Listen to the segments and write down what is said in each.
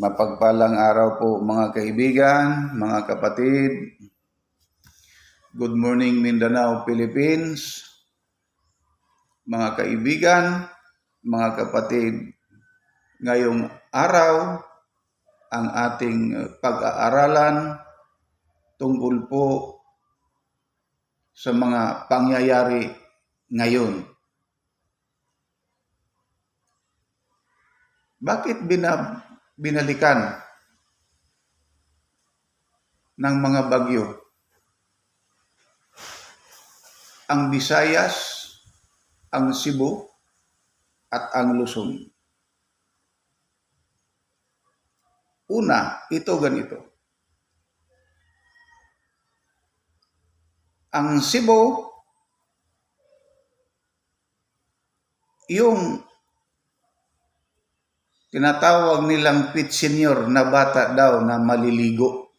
Mapagpalang araw po mga kaibigan, mga kapatid. Good morning Mindanao, Philippines. Mga kaibigan, mga kapatid, ngayong araw ang ating pag-aaralan tungkol po sa mga pangyayari ngayon. Bakit bina, binalikan ng mga bagyo ang Visayas, ang Cebu, at ang Luzon? Una, ito ganito. Ang Cebu, yung tinatawag nilang pit senior na bata daw na maliligo.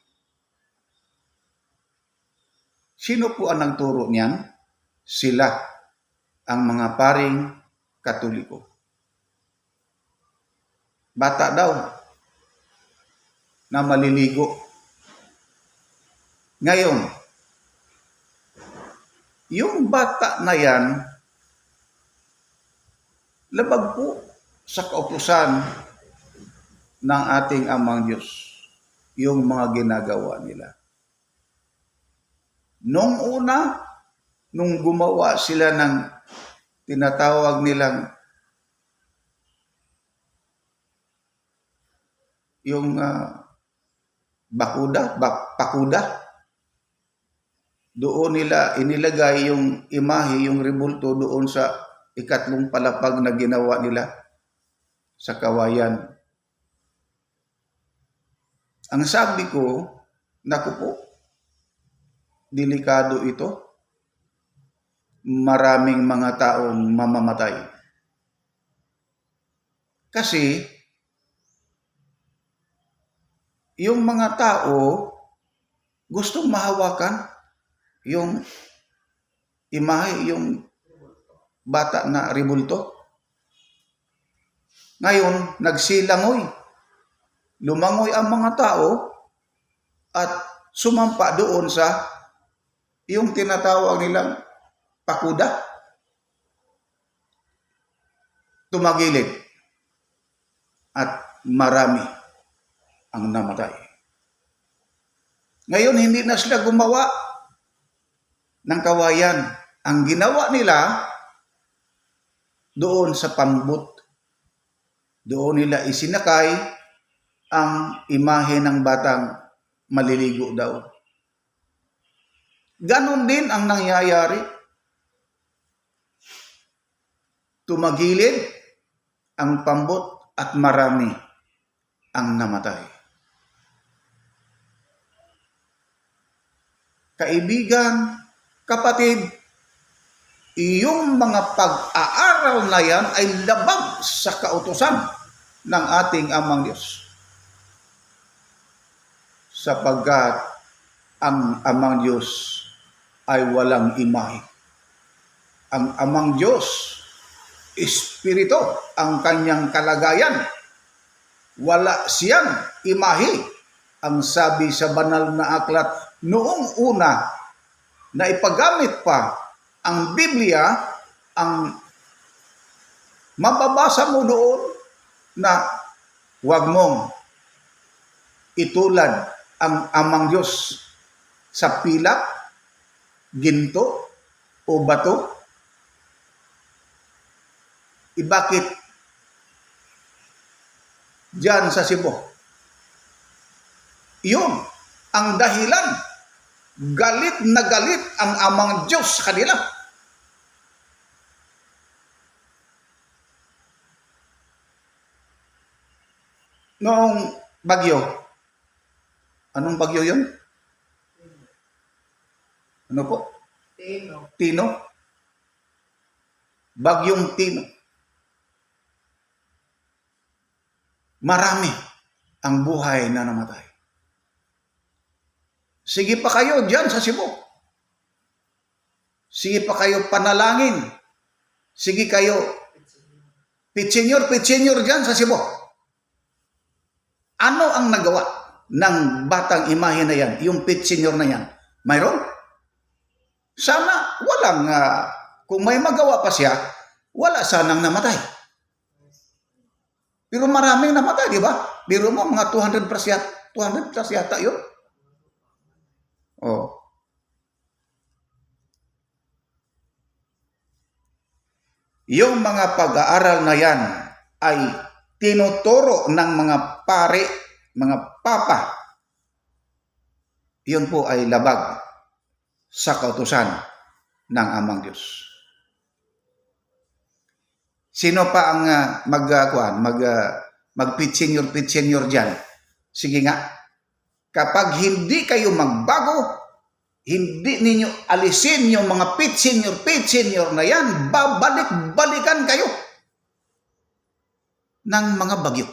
Sino po ang nagturo niyan? Sila, ang mga paring katoliko. Bata daw na maliligo. Ngayon, yung bata na yan, labag po sa kautusan ng ating amang Diyos yung mga ginagawa nila. Nung una, nung gumawa sila ng tinatawag nilang yung ah, bakuda, bak, pakuda, doon nila inilagay yung imahe, yung rebulto doon sa ikatlong palapag na ginawa nila sa kawayan. Ang sabi ko, naku po, delikado ito. Maraming mga taong mamamatay. Kasi, yung mga tao gustong mahawakan yung imahe, yung bata na rebulto. Ngayon, nagsilangoy. Lumangoy ang mga tao at sumampa doon sa yung tinatawag nilang pakuda. Tumagilid. At marami ang namatay. Ngayon, hindi na sila gumawa ng kawayan. Ang ginawa nila doon sa pambut doon nila isinakay ang imahe ng batang maliligo daw. Ganon din ang nangyayari. Tumagilid ang pambot at marami ang namatay. Kaibigan, kapatid, iyong mga pag-aaral na yan ay labag sa kautusan ng ating amang Diyos. Sapagkat ang amang Diyos ay walang imahe. Ang amang Diyos, Espiritu ang kanyang kalagayan. Wala siyang imahe. Ang sabi sa banal na aklat, noong una na ipagamit pa ang Biblia, ang mababasa mo doon na huwag mong itulad ang amang Diyos sa pilak, ginto, o bato. E bakit diyan sa Cebu? Yun ang dahilan galit na galit ang amang Diyos sa kanila. Noong bagyo, anong bagyo yun? Ano po? Tino. Tino? Bagyong Tino. Marami ang buhay na namatay. Sige pa kayo diyan sa Cebu. Sige pa kayo panalangin. Sige kayo, pitsenyor, pitsenyor diyan sa Cebu. Ano ang nagawa ng batang imahe na yan, yung pit senior na yan? Mayroon? Sana walang, ah, kung may magawa pa siya, wala sanang namatay. Pero maraming namatay, di ba? Biro mo, mga 200 plus yata, 200 plus yata yun. Oh. Yung mga pag-aaral na yan ay tinuturo ng mga pare, mga papa. Yun po ay labag sa kautusan ng Amang Diyos. Sino pa ang uh, mag, uh, kuwan, mag, uh, mag-pit senior, pit senior dyan? Sige nga, kapag hindi kayo magbago, hindi ninyo alisin yung mga pit senior, pit senior na yan, babalik-balikan kayo ng mga bagyo.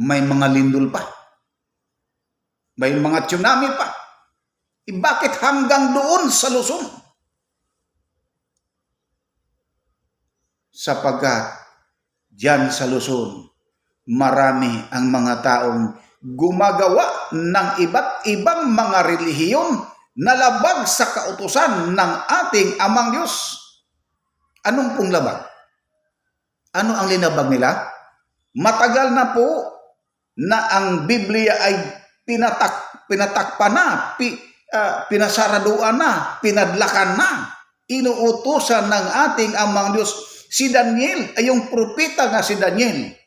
May mga lindol pa. May mga tsunami pa. E bakit hanggang doon sa Luzon? Sapagkat dyan sa Luzon, marami ang mga taong gumagawa ng iba't ibang mga relihiyon na labag sa kautusan ng ating amang Diyos. Anong pong labag? Ano ang linabag nila? Matagal na po na ang Biblia ay pinatak, pinatakpan na, pi, uh, pinasaraduan na, pinadlakan na, inuutosan ng ating amang Diyos. Si Daniel ay yung propeta nga si Daniel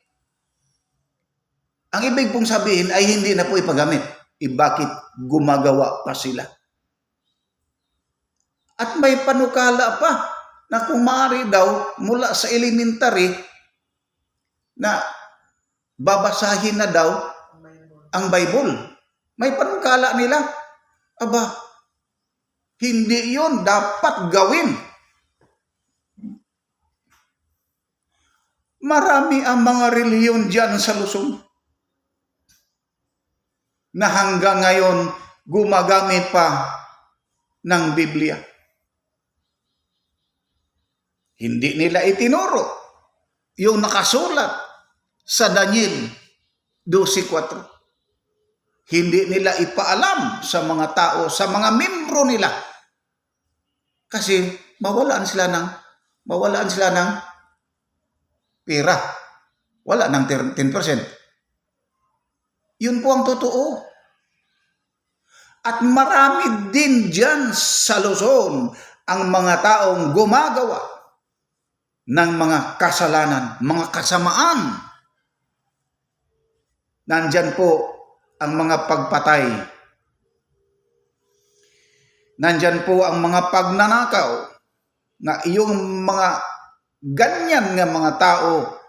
ang ibig pong sabihin ay hindi na po ipagamit. E bakit gumagawa pa sila? At may panukala pa na kung maaari daw mula sa elementary na babasahin na daw ang Bible. May panukala nila. Aba, hindi yon dapat gawin. Marami ang mga reliyon dyan sa Luzon na hanggang ngayon gumagamit pa ng Biblia. Hindi nila itinuro yung nakasulat sa Daniel 12.4. Hindi nila ipaalam sa mga tao, sa mga membro nila. Kasi mawalaan sila ng mawalaan sila ng pera. Wala ng 10%. Yun po ang totoo. At marami din dyan sa Luzon ang mga taong gumagawa ng mga kasalanan, mga kasamaan. Nandyan po ang mga pagpatay. Nandyan po ang mga pagnanakaw na iyong mga ganyan nga mga tao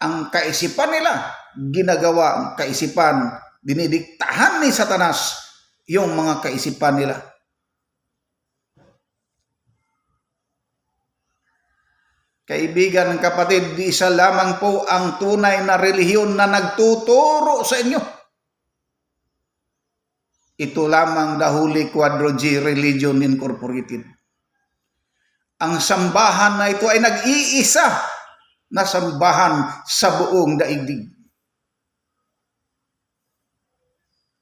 ang kaisipan nila ginagawa ang kaisipan, dinidiktahan ni Satanas yung mga kaisipan nila. Kaibigan ng kapatid, di isa lamang po ang tunay na relihiyon na nagtuturo sa inyo. Ito lamang the Holy Quadro G Religion Incorporated. Ang sambahan na ito ay nag-iisa na sambahan sa buong daigdig.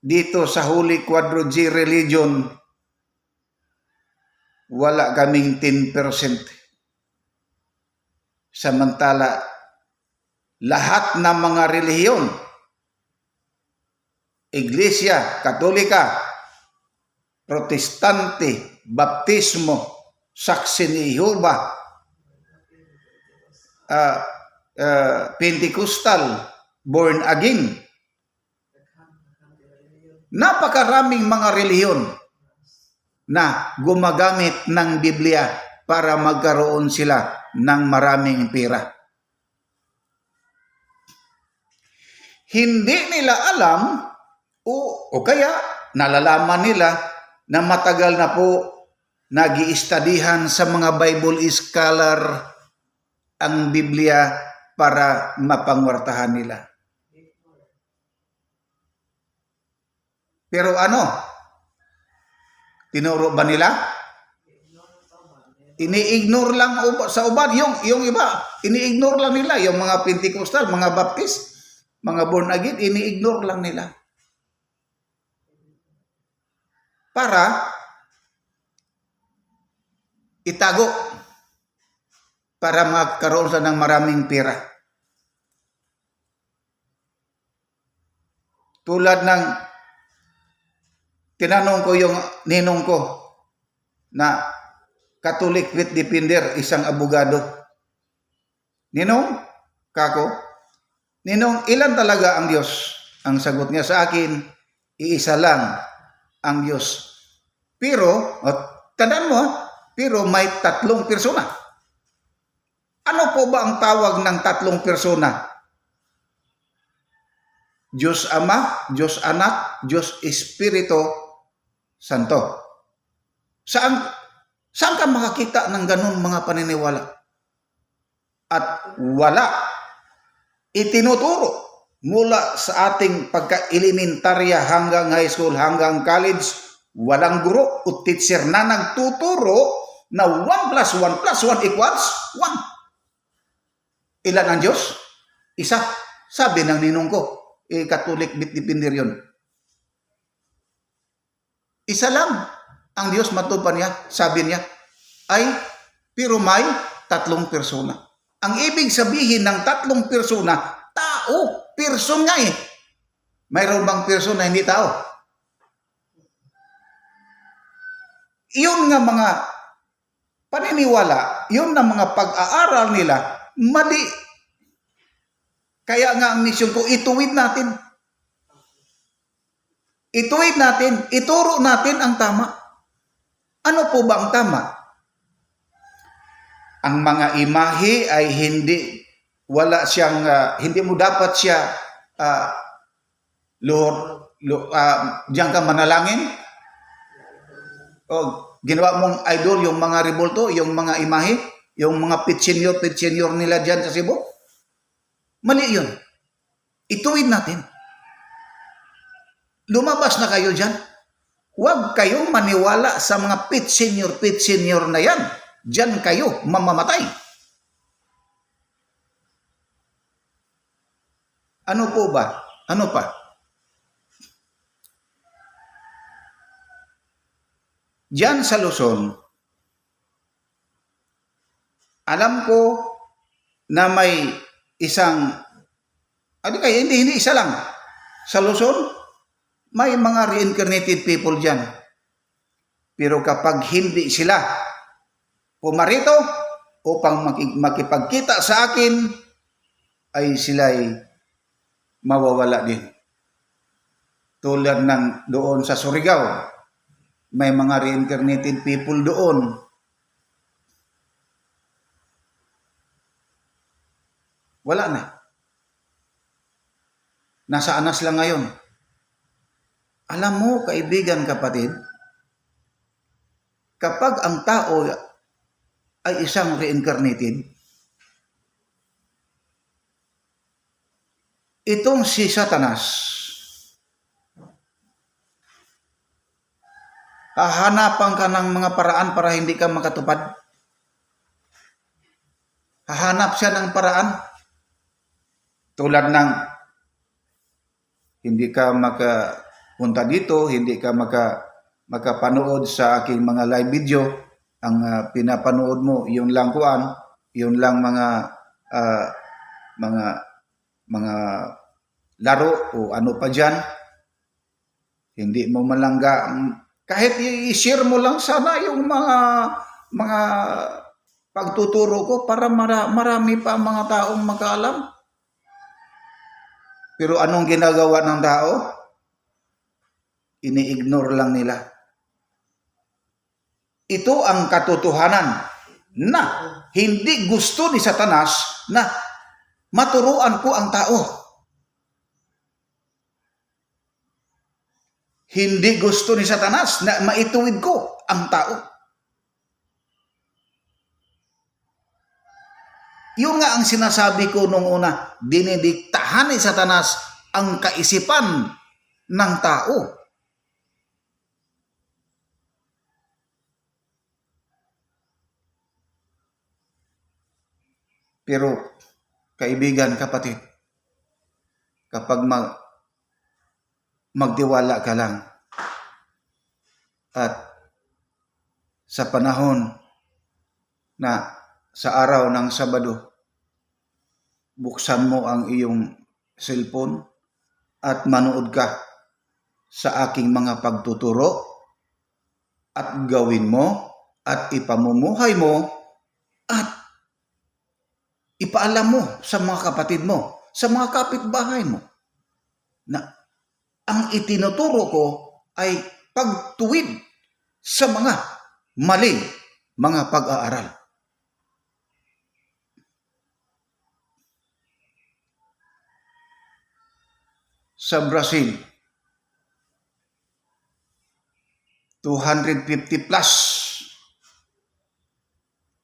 dito sa Holy Quadro G Religion, wala kaming 10%. Samantala, lahat ng mga relihiyon, Iglesia, Katolika, Protestante, Baptismo, Saksi ni Jehovah, uh, uh, Pentecostal, Born Again, napakaraming mga reliyon na gumagamit ng Biblia para magkaroon sila ng maraming pera. Hindi nila alam o, o kaya nalalaman nila na matagal na po nag iistadihan sa mga Bible scholar ang Biblia para mapangwartahan nila. Pero ano? Tinuro ba nila? Ini-ignore lang sa uban. Yung, yung iba, ini-ignore lang nila. Yung mga Pentecostal, mga Baptist. mga born again, ini-ignore lang nila. Para itago para magkaroon sa ng maraming pera. Tulad ng tinanong ko yung ninong ko na Catholic with Defender, isang abogado. Ninong, kako, Ninong, ilan talaga ang Diyos? Ang sagot niya sa akin, iisa lang ang Diyos. Pero, o, tandaan mo, pero may tatlong persona. Ano po ba ang tawag ng tatlong persona? Diyos Ama, Diyos Anak, Diyos Espiritu Santo. Saan, saan ka makakita ng ganun mga paniniwala? At wala itinuturo mula sa ating pagka-elementarya hanggang high school, hanggang college, walang guro o teacher na nagtuturo na 1 plus 1 plus 1 equals 1. Ilan ang Diyos? Isa. Sabi ng ninong ko, eh, Catholic bitdipindir yun. Isa lang ang Diyos matupan niya, sabi niya, ay pero may tatlong persona. Ang ibig sabihin ng tatlong persona, tao, person nga eh. Mayroon bang person na hindi tao? Yun nga mga paniniwala, yun na mga pag-aaral nila, mali. Kaya nga ang misyon ko, ituwid natin. Ituwid natin, ituro natin ang tama. Ano po ba ang tama? Ang mga imahe ay hindi wala siyang uh, hindi mo dapat siya uh, luhor lu, uh, diyan ka manalangin? O ginawa mong idol yung mga revolto yung mga imahe yung mga pitsenyor pitsenyor nila diyan sa Cebu? Mali yun. Ituwid natin. Lumabas na kayo diyan huwag kayong maniwala sa mga pitsenyor pitsenyor na yan diyan kayo mamamatay Ano po ba? Ano pa? Diyan sa Luzon, alam ko na may isang, ano kaya, hindi, hindi isa lang. Sa Luzon, may mga reincarnated people dyan. Pero kapag hindi sila pumarito upang makipagkita sa akin, ay sila'y mawawala din. Tulad ng doon sa Surigao, may mga reincarnated people doon. Wala na. Nasa anas lang ngayon. Alam mo, kaibigan, kapatid, kapag ang tao ay isang reincarnated, Itong si Satanas, hahanapan ka ng mga paraan para hindi ka makatupad. Hahanap siya ng paraan. Tulad ng hindi ka makapunta dito, hindi ka maka, makapanood sa aking mga live video. Ang uh, pinapanood mo, yun lang kuan, yun lang mga uh, mga mga laro o ano pa dyan. Hindi mo malangga, kahit i-share mo lang sana yung mga mga pagtuturo ko para mara, marami pa mga taong makaalam. Pero anong ginagawa ng tao? Ini-ignore lang nila. Ito ang katotohanan na hindi gusto ni Satanas na maturuan ko ang tao. Hindi gusto ni Satanas na maituwid ko ang tao. Yun nga ang sinasabi ko nung una, dinidiktahan ni Satanas ang kaisipan ng tao. Pero Kaibigan, kapatid, kapag mag, magtiwala ka lang. At sa panahon na sa araw ng Sabado, buksan mo ang iyong cellphone at manood ka sa aking mga pagtuturo at gawin mo at ipamumuhay mo at ipaalam mo sa mga kapatid mo, sa mga kapitbahay mo na ang itinuturo ko ay pagtuwid sa mga maling mga pag-aaral. Sa Brazil, 250 plus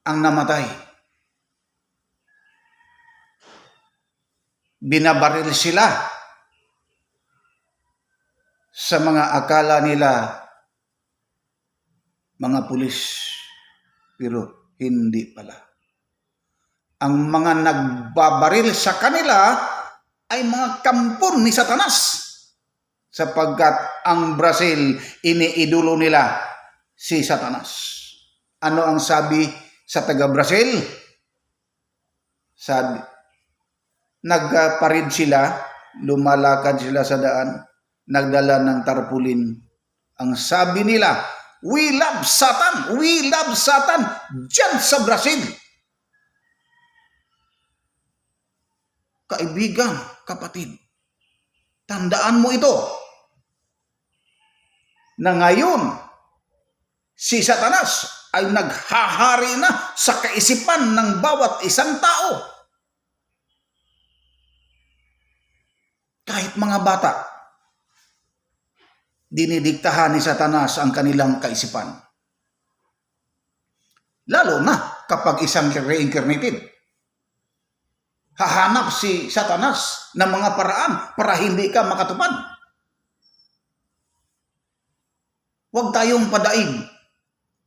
ang namatay. Binabaril sila sa mga akala nila mga pulis pero hindi pala. Ang mga nagbabaril sa kanila ay mga kampon ni Satanas sapagkat ang Brazil iniidolo nila si Satanas. Ano ang sabi sa taga-Brazil? Sabi, nagparid sila, lumalakad sila sa daan, nagdala ng tarpulin. Ang sabi nila, we love Satan, we love Satan, dyan sa Brazil. Kaibigan, kapatid, tandaan mo ito na ngayon si Satanas ay naghahari na sa kaisipan ng bawat isang tao. Kahit mga bata, dinidiktahan ni Satanas ang kanilang kaisipan. Lalo na kapag isang reincarnated. Hahanap si Satanas ng mga paraan para hindi ka makatupad. Huwag tayong padaig,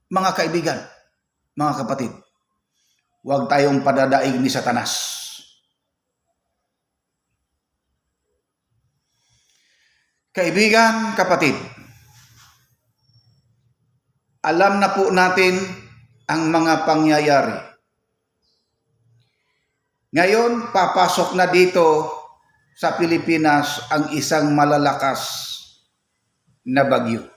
mga kaibigan, mga kapatid. Huwag tayong padadaig ni Satanas. Kaibigan, kapatid, alam na po natin ang mga pangyayari. Ngayon, papasok na dito sa Pilipinas ang isang malalakas na bagyo.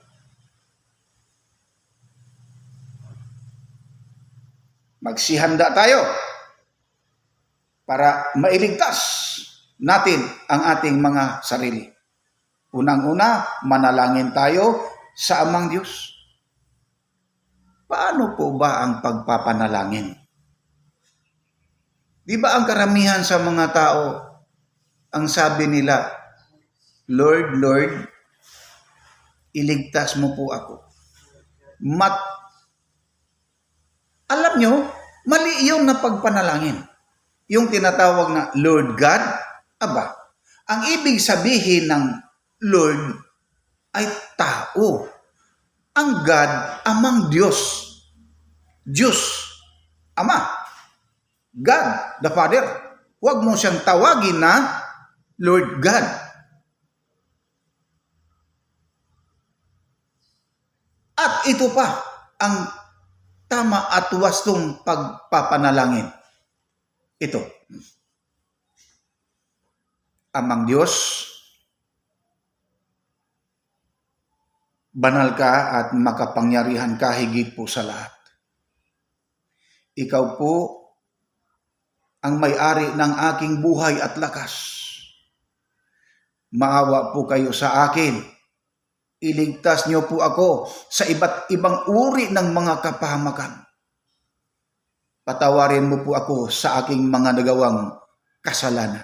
magsihanda tayo para mailigtas natin ang ating mga sarili. Unang-una, manalangin tayo sa Amang Diyos. Paano po ba ang pagpapanalangin? Di ba ang karamihan sa mga tao, ang sabi nila, Lord, Lord, iligtas mo po ako. Mat alam nyo, mali yung na pagpanalangin. Yung tinatawag na Lord God, aba, ang ibig sabihin ng Lord ay tao. Ang God, amang Diyos. Diyos, Ama. God, the Father. Huwag mo siyang tawagin na Lord God. At ito pa ang tama at wastong pagpapanalangin. Ito. Amang Diyos, banal ka at makapangyarihan ka higit po sa lahat. Ikaw po ang may-ari ng aking buhay at lakas. Maawa po kayo sa akin Iligtas niyo po ako sa iba't ibang uri ng mga kapahamakan. Patawarin mo po ako sa aking mga nagawang kasalanan.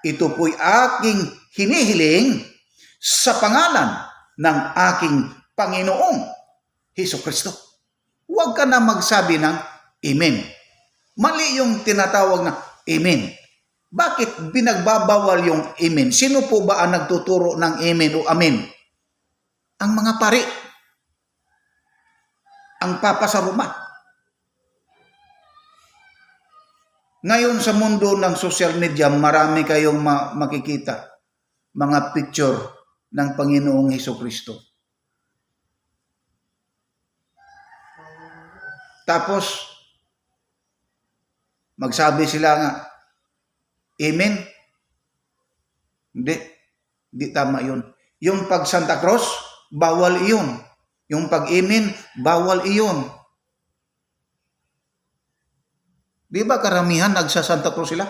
Ito po'y aking hinihiling sa pangalan ng aking Panginoong Heso Kristo. Huwag ka na magsabi ng Amen. Mali yung tinatawag na Amen. Bakit binagbabawal yung Amen? Sino po ba ang nagtuturo ng Amen o Amen? ang mga pari, ang papa sa Roma. Ngayon sa mundo ng social media, marami kayong ma- makikita mga picture ng Panginoong Heso Kristo. Tapos, magsabi sila nga, Amen? Hindi. Hindi tama yun. Yung pag Santa Cruz, bawal iyon. Yung pag Amen, bawal iyon. Di ba karamihan nagsa Santa Cruz sila?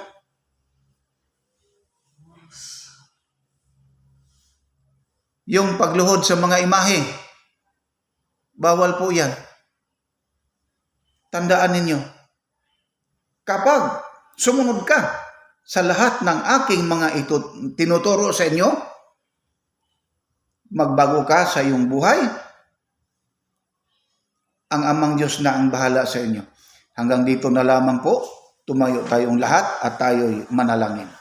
Yung pagluhod sa mga imahe, bawal po yan. Tandaan ninyo, kapag sumunod ka sa lahat ng aking mga ito, tinuturo sa inyo, magbago ka sa iyong buhay, ang amang Diyos na ang bahala sa inyo. Hanggang dito na lamang po, tumayo tayong lahat at tayo'y manalangin.